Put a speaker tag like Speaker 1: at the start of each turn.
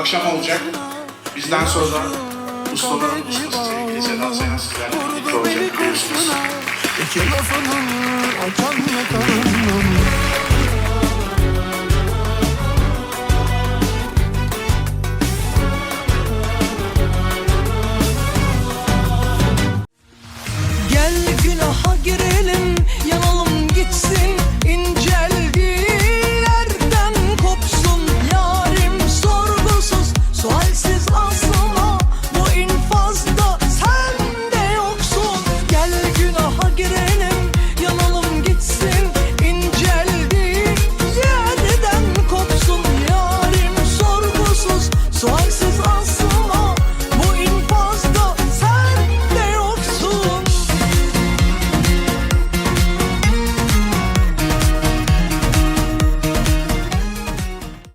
Speaker 1: akşam olacak. Bizden sonra ustaların ustası sevgili Seda Sayan sizlerle birlikte olacak biliyorsunuz.
Speaker 2: İki lafının atan yakalının Gel günaha girelim